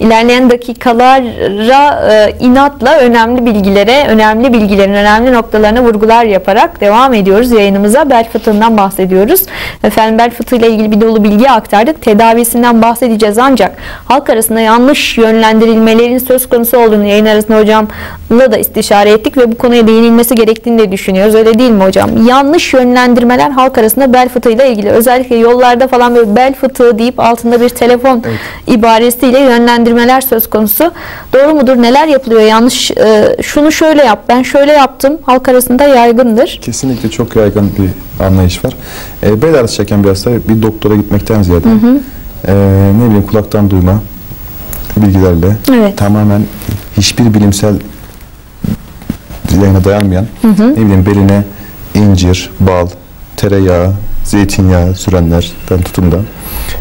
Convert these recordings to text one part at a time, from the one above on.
İlerleyen dakikalara e, inatla önemli bilgilere, önemli bilgilerin önemli noktalarına vurgular yaparak devam ediyoruz yayınımıza. Bel fıtığından bahsediyoruz. Efendim bel fıtığı ile ilgili bir dolu bilgi aktardık. Tedavisinden bahsedeceğiz ancak halk arasında yanlış yönlendirilmelerin söz konusu olduğunu yayın arasında hocamla da istişare ettik ve bu konuya değinilmesi gerektiğini de düşünüyoruz. Öyle değil mi hocam? Yanlış yönlendirmeler halk arasında bel fıtığı ile ilgili. Özellikle yollarda falan böyle bel fıtığı deyip altında bir telefon Evet. ibaresiyle yönlendirmeler söz konusu. Doğru mudur? Neler yapılıyor? Yanlış e, şunu şöyle yap, ben şöyle yaptım. Halk arasında yaygındır. Kesinlikle çok yaygın bir anlayış var. E, bel ağrısı çeken bir hasta bir doktora gitmekten ziyade e, ne bileyim kulaktan duyma bilgilerle Evet. tamamen hiçbir bilimsel yayına dayanmayan ne bileyim beline incir, bal, tereyağı, zeytinyağı sürenlerden tutun da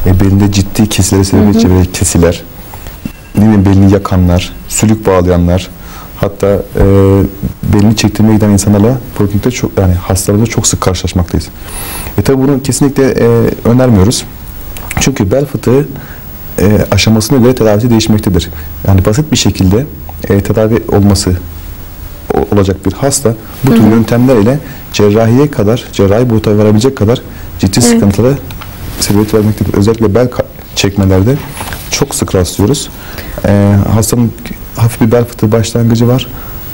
e, belinde ciddi kesilere sebebiyet kesiler, ne bileyim belini yakanlar, sülük bağlayanlar, hatta e, belini çektirmeye giden insanlarla poliklinikte çok yani hastalarımızla çok sık karşılaşmaktayız. E tabi bunu kesinlikle e, önermiyoruz. Çünkü bel fıtığı e, aşamasına göre tedavisi değişmektedir. Yani basit bir şekilde e, tedavi olması olacak bir hasta bu tür yöntemler ile cerrahiye kadar, cerrahi boyuta varabilecek kadar ciddi sıkıntılara sebebiyet vermektedir. Özellikle bel çekmelerde çok sık rastlıyoruz. E, hastanın hafif bir bel fıtığı başlangıcı var.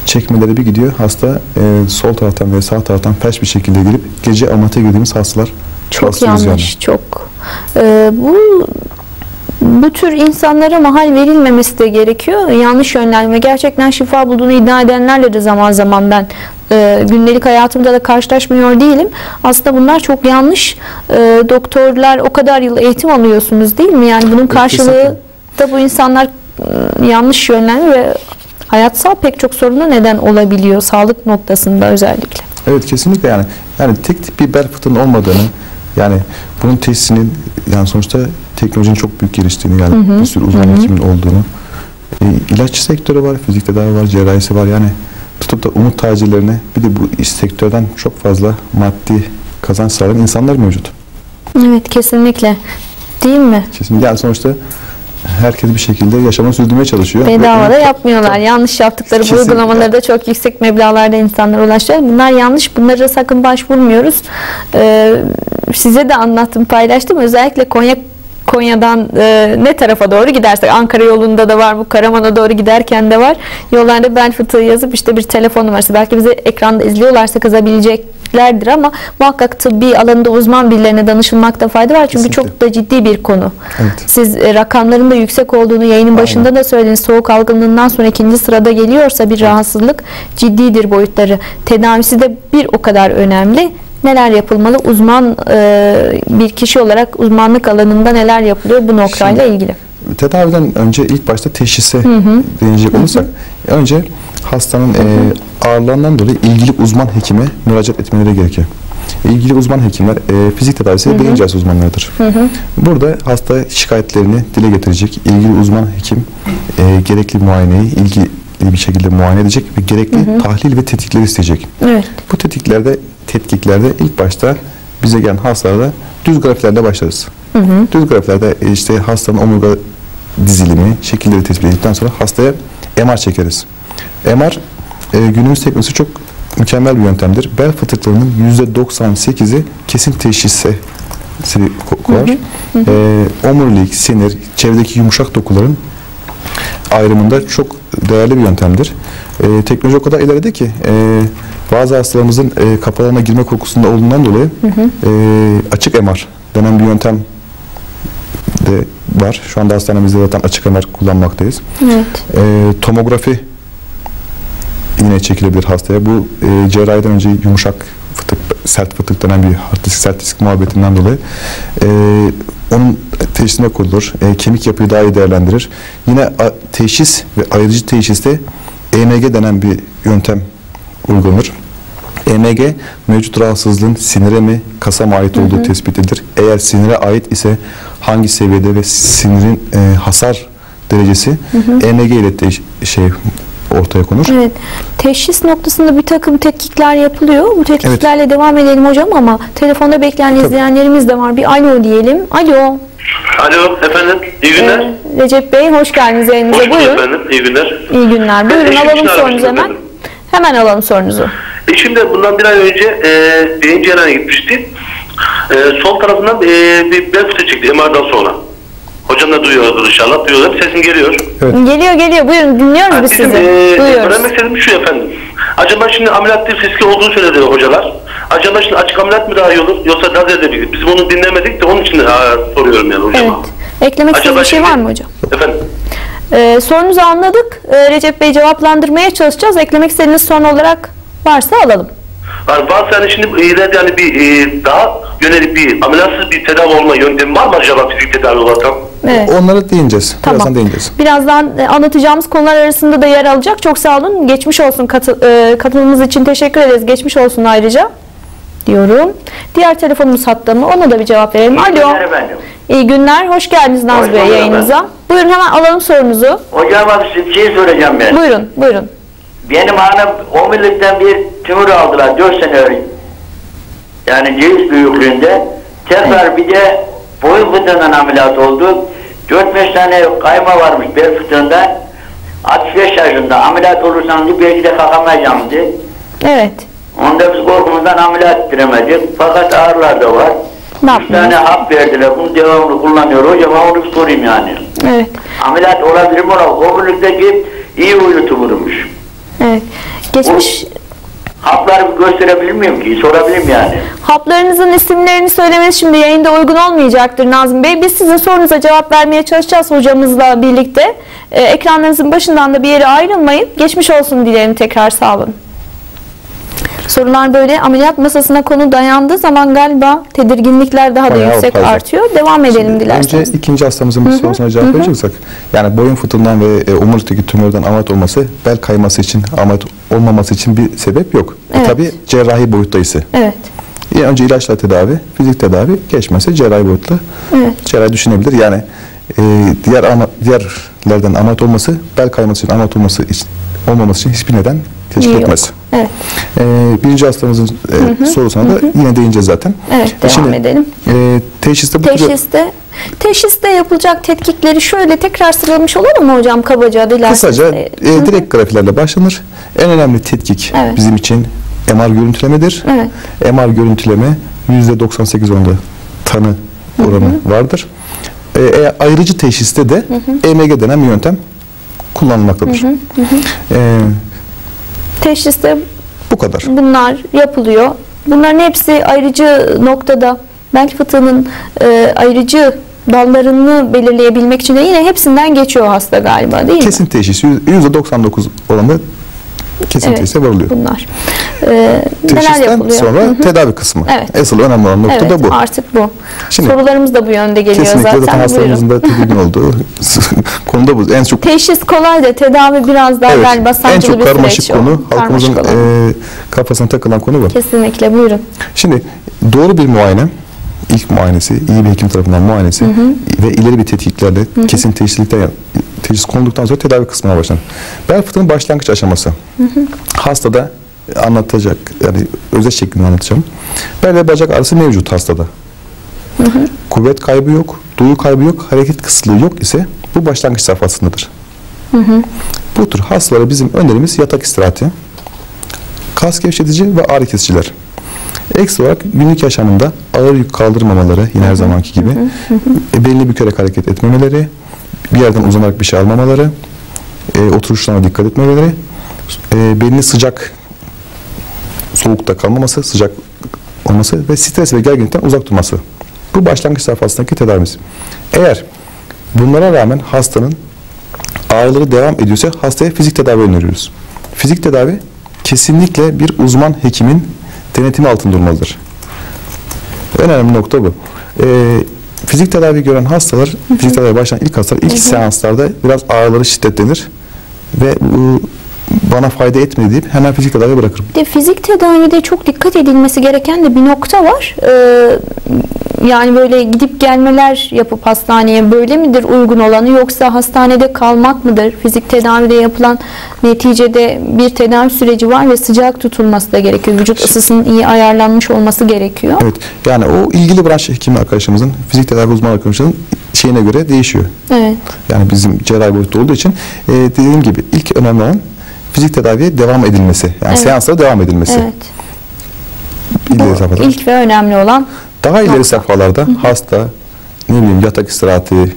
Çekmeleri bir gidiyor. Hasta e, sol taraftan ve sağ taraftan felç bir şekilde gelip gece ameliyata girdiğimiz hastalar Çok yanlış, çok. E, bu bu tür insanlara mahal verilmemesi de gerekiyor. Yanlış yönlendirme. Gerçekten şifa bulduğunu iddia edenlerle de zaman zaman ben e, gündelik hayatımda da karşılaşmıyor değilim. Aslında bunlar çok yanlış. E, doktorlar o kadar yıl eğitim alıyorsunuz değil mi? Yani bunun karşılığı da bu insanlar e, yanlış yönlendirme ve hayatsal pek çok soruna neden olabiliyor. Sağlık noktasında özellikle. Evet kesinlikle yani. Yani tek tip bir bel fıtığının olmadığını yani bunun teşhisinin yani sonuçta teknolojinin çok büyük geliştiğini yani bir sürü uzman hekimin olduğunu e, ilaç sektörü var, fizik tedavi var, cerrahisi var yani tutup da umut tacirlerine bir de bu sektörden çok fazla maddi kazanç sağlayan insanlar mevcut. Evet kesinlikle. Değil mi? Kesinlikle yani sonuçta herkes bir şekilde yaşamını sürdürmeye çalışıyor. Bedava da yapmıyorlar. Yanlış yaptıkları bu uygulamaları da çok yüksek meblağlarda insanlara ulaşıyor. Bunlar yanlış. Bunlara sakın başvurmuyoruz. Ee, size de anlattım, paylaştım. Özellikle Konya Konya'dan e, ne tarafa doğru gidersek Ankara yolunda da var bu Karaman'a doğru giderken de var. Yollarda bel fıtığı yazıp işte bir telefon numarası belki bizi ekranda izliyorlarsa kızabileceklerdir ama muhakkak tıbbi alanında uzman birilerine danışılmakta fayda var. Çünkü Kesinlikle. çok da ciddi bir konu. Evet. Siz e, rakamların da yüksek olduğunu yayının başında da söylediniz. Soğuk algınlığından sonra ikinci sırada geliyorsa bir rahatsızlık ciddidir boyutları. Tedavisi de bir o kadar önemli. Neler yapılmalı? Uzman e, bir kişi olarak uzmanlık alanında neler yapılıyor bu noktayla Şimdi- ilgili? Tedaviden önce ilk başta teşhise değinecek olursak önce hastanın e, ağırlığından dolayı ilgili uzman hekime müracaat etmeleri gerekiyor. İlgili uzman hekimler e, fizik tedavisi beyin cerrahisi uzmanlarıdır. Burada hasta şikayetlerini dile getirecek ilgili uzman hekim e, gerekli muayeneyi ilgili bir şekilde muayene edecek ve gerekli tahlil ve tetkikleri isteyecek. Evet. Bu tetkiklerde tetkiklerde ilk başta bize gelen hastalarda düz grafilerle başlarız. Düz grafilerde e, işte hastanın omurga dizilimi, şekilleri tespit edildikten sonra hastaya MR çekeriz. MR e, günümüz teknolojisi çok mükemmel bir yöntemdir. Bel fıtıklarının %98'i kesin teşhisse se- ko- koyar. E, omurilik, sinir, çevredeki yumuşak dokuların ayrımında çok değerli bir yöntemdir. E, teknoloji o kadar ileride ki e, bazı hastalarımızın e, kafalarına girme korkusunda olduğundan dolayı e, açık MR denen bir yöntem de var. Şu anda hastanemizde zaten açık MR kullanmaktayız. Evet. E, tomografi yine çekilebilir hastaya. Bu e, cerrahiden önce yumuşak fıtık, sert fıtık denen bir hard disk, sert disk muhabbetinden dolayı e, onun teşhisine kurulur. E, kemik yapıyı daha iyi değerlendirir. Yine a, teşhis ve ayırıcı teşhiste EMG denen bir yöntem uygulanır. EMG mevcut rahatsızlığın sinire mi kasa mı ait olduğu tespit edilir. Eğer sinire ait ise hangi seviyede ve sinirin e, hasar derecesi EMG ile şey ortaya konur. Evet. Teşhis noktasında bir takım tetkikler yapılıyor. Bu tetkiklerle devam edelim hocam ama telefonda bekleyen izleyenlerimiz de var. Bir alo diyelim. Alo. Alo efendim iyi günler. Ee, Recep Bey hoş geldiniz yayınımıza. Hoş bulduk Buyurun. efendim iyi günler. İyi günler. Buyurun eşim alalım sorunuzu hemen. efendim. Hemen alalım sorunuzu. Eşim de bundan bir ay önce e, beyin cerrahına gitmişti. E, sol tarafından e, bir bel fıtığı çıktı MR'dan sonra. Hocam da duyuyordur inşallah. Duyuyorlar. Sesim geliyor. Evet. Geliyor geliyor. Buyurun dinliyoruz Ha, biz sizi. e, Duyuyoruz. öğrenmek istediğim şu efendim. Acaba şimdi ameliyat değil riski olduğunu söyledi hocalar. Acaba şimdi açık ameliyat mı daha iyi olur yoksa lazer de Biz bunu dinlemedik de onun için ha, soruyorum yani Evet. hocama. Eklemek istediğiniz bir şey şimdi- var mı hocam? Efendim. Ee, sorunuzu anladık. Ee, Recep Bey cevaplandırmaya çalışacağız. Eklemek istediğiniz son olarak varsa alalım. Yani varsa yani şimdi ileride yani bir e, daha yönelik bir ameliyatsız bir tedavi olma yöntemi var mı acaba fizik tedavi olarak? Evet. Onlara değineceğiz. Tamam. Birazdan değineceğiz. Birazdan e, anlatacağımız konular arasında da yer alacak. Çok sağ olun. Geçmiş olsun katı, e, katılımınız için teşekkür ederiz. Geçmiş olsun ayrıca diyorum. Diğer telefonumuz hatta mı? Ona da bir cevap verelim. Alo. günler efendim. İyi günler. Hoş geldiniz Naz Hoş Bey bulduk yayınımıza. Buyurun hemen alalım sorunuzu. Hocam abi size bir şey soracağım ben. Buyurun, buyurun. Benim hanım omurilikten bir tümör aldılar 4 sene önce. Yani ceviz büyüklüğünde. Tekrar bir de boyun fıtığından ameliyat oldu. 4-5 tane kayma varmış bel fıtığından. 65 yaşında ameliyat olursan diye belki de kalkamayacağım diye. Evet. Onda biz korkumuzdan ameliyat ettiremedik. Fakat ağrılar da var. Ne 3 yaptınız? tane hap verdiler. Bunu devamlı kullanıyor. Hocam onu bir sorayım yani. Evet. Ameliyat olabilir mi? Omurilikteki iyi huylu tümörmüş. Evet. Geçmiş Hapları bir gösterebilir miyim ki? Sorabilir miyim yani? haplarınızın isimlerini söylemeniz şimdi yayında uygun olmayacaktır Nazım Bey. Biz sizin sorunuza cevap vermeye çalışacağız hocamızla birlikte. Ee, ekranlarınızın başından da bir yere ayrılmayın. Geçmiş olsun dilerim tekrar sağ olun. Sorular böyle ameliyat masasına konu dayandığı zaman galiba tedirginlikler daha da Bayağı yüksek fazla. artıyor. Devam edelim Önce dilerseniz. ikinci hastamızın bir sorusuna cevap verecek Yani boyun fıtığından ve e, omurilikteki tümörden ameliyat olması bel kayması için ameliyat olmaması için bir sebep yok. Evet. E, tabii cerrahi boyutta ise. Evet. Yani önce ilaçla tedavi, fizik tedavi geçmezse cerrahi boyutla Evet. cerrahi düşünebilir. Yani e, diğer ama, diğerlerden ameliyat olması, bel kayması için ameliyat olması için, olmaması için hiçbir neden teşkil Yok. etmez. Evet. E, birinci hastamızın e, sorusuna da yine değineceğiz zaten. Evet, devam edelim. E, teşhiste bu Teşhiste teşhiste yapılacak tetkikleri şöyle tekrar sıralamış olalım mı hocam kabaca? Kısaca Ee, e, direkt grafilerle başlanır. En önemli tetkik Evet. bizim için MR görüntülemedir. Evet. MR görüntüleme %98 oranında tanı oranı vardır. E, e, ayrıcı teşhiste de EMG denen bir yöntem kullanılmaktadır. E, Teşhiste bu kadar. bunlar yapılıyor. Bunların hepsi ayrıcı noktada bel fıtığının e, ayrıcı dallarını belirleyebilmek için de yine hepsinden geçiyor hasta galiba değil mi? Kesin teşhis %99 oranında kesin Evet, varılıyor. bunlar. E, neler yapılıyor? sonra Hı hı. tedavi kısmı. Evet. Asıl önemli olan nokta Evet da bu. artık bu. Şimdi- Sorularımız da bu yönde geliyor Kesinlikle zaten zaten. hastalarımızın da tedirgin olduğu konuda bu. En çok Teşhis kolay da tedavi biraz daha Evet, galiba en sancılı çok bir karmaşık süreç. konu, o. halkımızın Karmaşık e, kafasına takılan konu bu. Kesinlikle buyurun. Şimdi doğru bir muayene, ilk muayenesi, iyi bir hekim tarafından muayenesi ve ileri bir tetkiklerle kesin teşhislikten teşhis konulduktan sonra tedavi kısmına başlanır. Bel fıtığının başlangıç aşaması. Hastada anlatacak, yani özet şeklinde anlatacağım. Bel ve bacak arası mevcut hastada. Kuvvet kaybı yok, duyu kaybı yok, hareket kısıtlığı yok ise bu başlangıç safhasındadır. Bu tür hastalara bizim önerimiz yatak istirahati, kas gevşetici ve ağrı kesiciler. Ekstra olarak günlük yaşamında ağır yük kaldırmamaları yine her zamanki gibi e, belini bükerek hareket etmemeleri, bir yerden uzanarak bir şey almamaları, e, oturuşlarına dikkat etmemeleri, e, belini sıcak soğukta kalmaması, sıcak olması ve stres ve gerginlikten uzak durması. Bu başlangıç safhasındaki tedavimiz. Eğer bunlara rağmen hastanın ağrıları devam ediyorsa hastaya fizik tedavi öneriyoruz. Fizik tedavi kesinlikle bir uzman hekimin denetimi altında durmalıdır. Önemli nokta bu. Ee, fizik tedavi gören hastalar, fizik tedavi başlayan ilk hastalar ilk seanslarda biraz ağrıları şiddetlenir ve bu bana fayda etmedi deyip hemen fizik tedavi bırakırım. De fizik tedavide çok dikkat edilmesi gereken de bir nokta var. Ee, yani böyle gidip gelmeler yapıp hastaneye böyle midir uygun olanı yoksa hastanede kalmak mıdır? Fizik tedavide yapılan neticede bir tedavi süreci var ve sıcak tutulması da gerekiyor. Vücut ısısının iyi ayarlanmış olması gerekiyor. Evet. Yani o ilgili branş hekimi arkadaşımızın, fizik tedavi uzmanı arkadaşımızın şeyine göre değişiyor. Evet. Yani bizim cerrahi boyutta olduğu için e, dediğim gibi ilk önemli olan fizik tedaviye devam edilmesi. Yani Evet. seanslara devam edilmesi. Evet. Safhada. İlk ve önemli olan Daha ileri safhalarda hasta ne bileyim yatak istirahati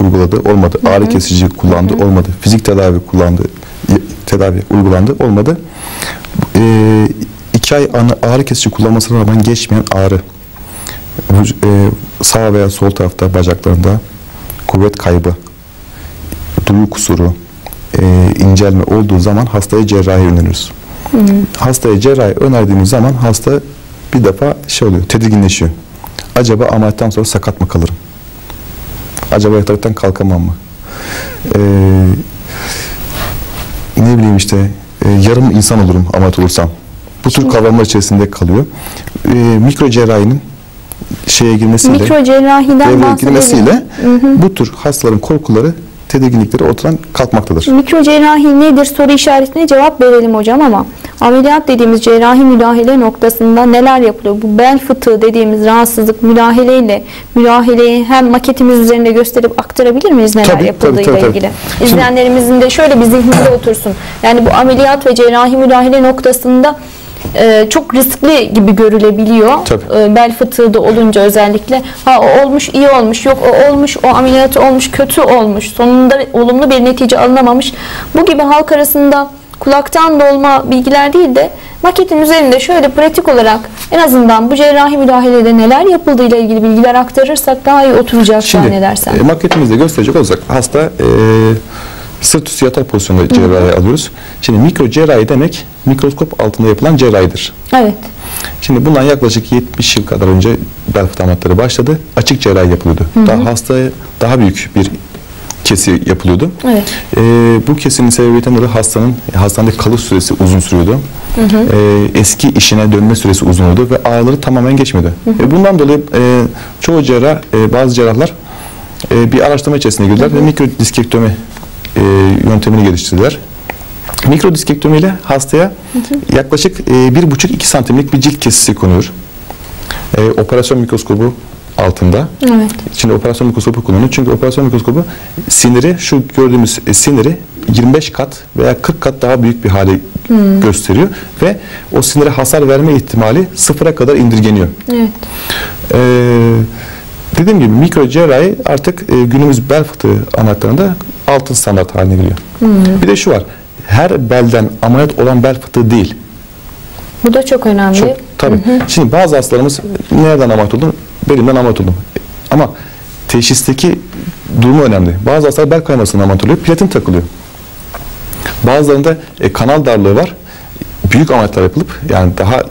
uyguladı olmadı. Ağrı kesici kullandı olmadı. Fizik tedavi kullandı tedavi uygulandı olmadı. E, iki ay ağrı kesici kullanmasına rağmen geçmeyen ağrı e, sağ veya sol tarafta bacaklarında kuvvet kaybı duyu kusuru e, incelme olduğu zaman hastaya cerrahi öneriyoruz. Hastaya cerrahi önerdiğimiz zaman hasta bir defa şey oluyor, tedirginleşiyor. Acaba ameliyattan sonra sakat mı kalırım? Acaba yataktan kalkamam mı? Ee, ne bileyim işte e, yarım insan olurum ameliyat olursam. Bu tür kavramlar içerisinde kalıyor. Ee, mikro cerrahinin şeye girmesiyle, mikro cerrahiden devreye bahsedelim. girmesiyle bu tür hastaların korkuları, tedirginlikleri ortadan kalkmaktadır. Mikro cerrahi nedir soru işaretine cevap verelim hocam ama ameliyat dediğimiz cerrahi müdahale noktasında neler yapılıyor? Bu bel fıtığı dediğimiz rahatsızlık müdahaleyle müdahaleyi hem maketimiz üzerinde gösterip aktarabilir miyiz neler Tabii, yapıldığıyla tabii, tabii, tabii. ilgili? Şimdi- İzleyenlerimizin de şöyle bir zihninde otursun. Yani bu ameliyat ve cerrahi müdahale noktasında e, çok riskli gibi görülebiliyor. Tabii. E, bel fıtığı da olunca özellikle ha o olmuş iyi olmuş yok o olmuş o ameliyatı olmuş kötü olmuş sonunda olumlu bir netice alınamamış bu gibi halk arasında kulaktan dolma bilgiler değil de maketin üzerinde şöyle pratik olarak en azından bu cerrahi müdahalede neler yapıldığıyla ilgili bilgiler aktarırsak daha iyi oturacak Şimdi zannedersem. e, maketimizde gösterecek olursak hasta e, sırt üstü yatak pozisyonunda cerrahi alıyoruz. Şimdi mikro cerrahi demek mikroskop altında yapılan cerrahidir. Evet. Şimdi bundan yaklaşık 70 yıl kadar önce bel fıtığı ameliyatları başladı. Açık cerrahi yapılıyordu. Daha hastaya daha büyük bir kesi yapılıyordu. Evet. E, bu kesinin sebebiyetinden dolayı hastanın hastanede kalış süresi uzun sürüyordu. E, eski işine dönme süresi uzun oldu ve ağrıları tamamen geçmedi. E, bundan dolayı e, çoğu cerrah, e, bazı cerrahlar e, bir araştırma içerisine girdiler ve mikrodiskektomi e, yöntemini geliştirdiler. Mikrodiskektomi ile hastaya yaklaşık e, bir buçuk iki santimlik bir cilt kesisi konuyor. E, operasyon mikroskobu altında. Evet. Şimdi operasyon mikroskopu kullanılıyor. Çünkü operasyon mikroskobu siniri, şu gördüğümüz siniri 25 kat veya 40 kat daha büyük bir hale gösteriyor. Ve o sinire hasar verme ihtimali sıfıra kadar indirgeniyor. Evet. Ee, dediğim gibi mikro cerrahi artık e, günümüz bel fıtığı ameliyatlarında altın standart haline geliyor. Bir de şu var. Her belden ameliyat olan bel fıtığı değil. Bu da çok önemli. Çok, tabii. Şimdi bazı hastalarımız nereden ameliyat oldu? Belimden ameliyat oldum. Ama teşhisteki durumu önemli. Bazı hastalar bel kaymasından ameliyat oluyor. Platin takılıyor. Bazılarında e, kanal darlığı var. Büyük ameliyatlar yapılıp yani daha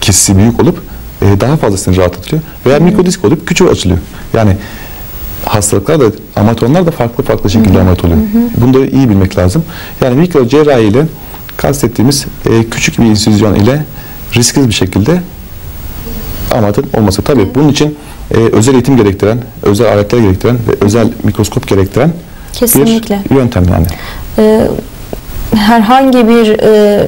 kesisi büyük olup e, daha fazla sinir rahatlatılıyor. Veya mikrodisk olup küçük açılıyor. Yani hastalıklar da ameliyat olanlar da farklı farklı şekilde ameliyat oluyor. Bunu da iyi bilmek lazım. Yani mikro cerrahi ile kastettiğimiz e, küçük bir insüzyon ile risksiz bir şekilde ameliyatın olması. Tabii bunun için e, özel eğitim gerektiren, özel aletler gerektiren ve özel mikroskop gerektiren Kesinlikle. bir yöntem yani. Ee, herhangi bir e,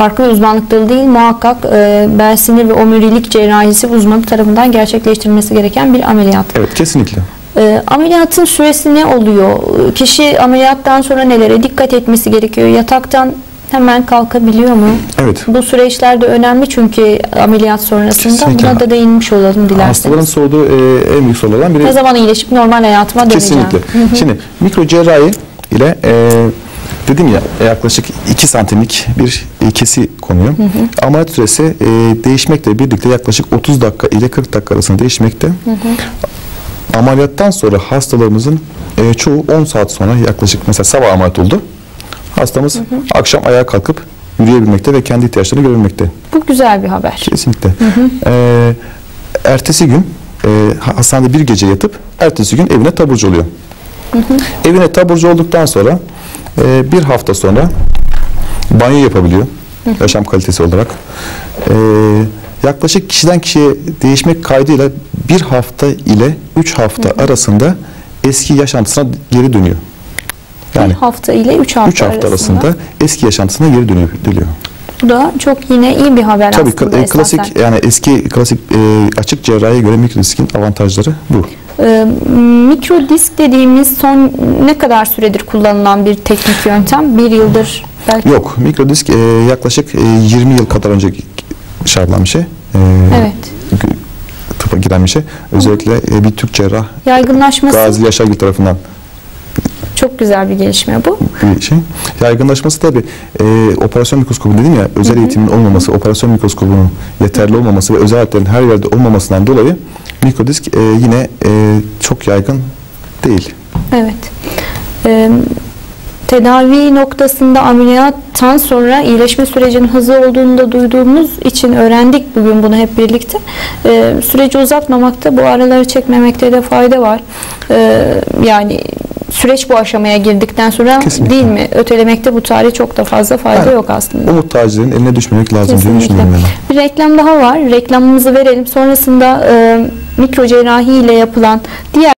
farklı uzmanlıkları değil muhakkak e, bel sinir ve omurilik cerrahisi uzmanı tarafından gerçekleştirilmesi gereken bir ameliyat. Evet kesinlikle. E, ameliyatın süresi ne oluyor? Kişi ameliyattan sonra nelere dikkat etmesi gerekiyor? Yataktan hemen kalkabiliyor mu? Evet. Bu süreçler de önemli çünkü ameliyat sonrasında Kesinlikle. buna da değinmiş olalım dilerseniz. Hastaların sorduğu e, en büyük sorulardan biri Ne zaman iyileşip normal hayatıma döneceğim? Kesinlikle. Şimdi mikro cerrahi ile e, dedim ya yaklaşık 2 santimlik bir e, kesi konuyor. Ameliyat süresi e, değişmekle birlikte yaklaşık 30 dakika ile 40 dakika arasında değişmekte. Ameliyattan sonra hastalarımızın e, çoğu 10 saat sonra yaklaşık mesela sabah ameliyat oldu. Hastamız akşam ayağa kalkıp yürüyebilmekte ve kendi ihtiyaçlarını görebilmekte. Bu güzel bir haber. Kesinlikle. Ee, ertesi gün e, hastanede bir gece yatıp ertesi gün evine taburcu oluyor. Evine taburcu olduktan sonra e, bir hafta sonra banyo yapabiliyor yaşam kalitesi olarak. Ee, yaklaşık kişiden kişiye değişmek kaydıyla bir hafta ile üç hafta arasında eski yaşantısına geri dönüyor. Bir Yani hafta ile 3 hafta, 3 hafta arasında eski yaşantısına geri dönüyor. dönüyor. Bu da çok yine iyi bir haber Tabii aslında ka- e, klasik esasen. yani eski klasik e, açık cerrahiye göre mikrodiskin avantajları bu. Ee, mikrodisk dediğimiz son ne kadar süredir kullanılan bir teknik yöntem? Bir yıldır belki. Yok mikrodisk e, yaklaşık e, 20 yıl kadar önce şey yapılan bir şey. E, Evet. Tıpa giren bir şey. Özellikle e, bir Türk cerrah Yaygınlaşması Gazi Yaşargil tarafından çok güzel bir gelişme bu. bir şey. Yaygınlaşması tabii e, operasyon mikroskobu dedim ya özel eğitimin olmaması, operasyon mikroskobunun yeterli olmaması ve özel aletlerin her yerde olmamasından dolayı mikrodisk e, yine e, çok yaygın değil. Evet. Ee, tedavi noktasında ameliyattan sonra iyileşme sürecinin hızlı olduğunu da duyduğumuz için öğrendik bugün bunu hep birlikte. Ee, süreci uzatmamakta, bu araları çekmemekte de fayda var. Ee, yani süreç bu aşamaya girdikten sonra Kesinlikle. değil mi? Ötelemekte bu tarih çok da fazla fayda Yani yok aslında. Umut tacirlerin eline düşmemek lazım diye Kesinlikle. düşünüyorum yani. Bir reklam daha var. Reklamımızı verelim. Sonrasında e, mikro cerrahi ile yapılan diğer